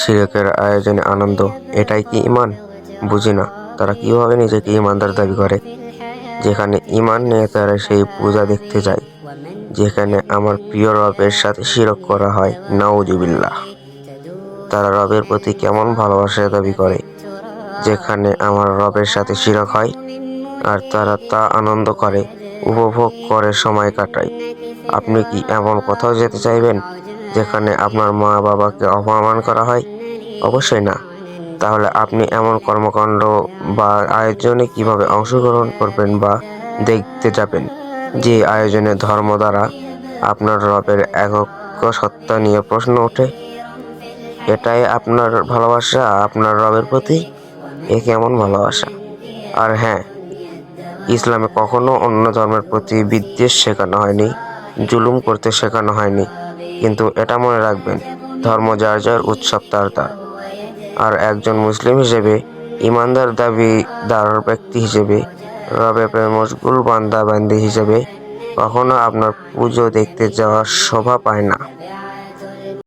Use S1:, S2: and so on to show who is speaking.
S1: শিরকের আয়োজনে আনন্দ, এটাই কি ইমান বুঝি না। তারা কীভাবে নিজেকে ইমানদার দাবি করে? যেখানে ইমান নিয়ে তারা সেই পূজা দেখতে যায়, যেখানে আমার প্রিয় রবের সাথে শিরক করা হয়। নাউজুবিল্লাহ। তারা রবের প্রতি কেমন ভালোবাসা দাবি করে, যেখানে আমার রবের সাথে শিরক হয়, আর তারা তা আনন্দ করে, উপভোগ করে সময় কাটায়। আপনি কি এমন কোথাও যেতে চাইবেন? যেখানে আপনার মা বাবাকে অপমান করা হয়? অবশ্যই না। তাহলে আপনি এমন কর্মকাণ্ড বা আয়োজনে কীভাবে অংশগ্রহণ করবেন বা দেখতে যাবেন? যে আয়োজনে ধর্ম দ্বারা আপনার রবের একক সত্তা নিয়ে প্রশ্ন ওঠে। এটাই আপনার ভালোবাসা, আপনার রবের প্রতি এ কেমন ভালোবাসা? আর হ্যাঁ ইসলামে কখনো অন্য ধর্মের প্রতি বিদ্বেষ শেখানো হয়নি, জুলুম করতে শেখানো হয়নি। কিন্তু এটা মনে রাখবেন, ধর্ম যার যার উৎসব তার তার। আর একজন মুসলিম হিসেবে, ইমানদার দাবিদার ব্যক্তি হিসেবে, রবে প্রেমসগুল বান্দাবান্দি বান্দা বান্দি হিসেবে, কখনো আপনার পুজো দেখতে যাওয়ার শোভা পায় না।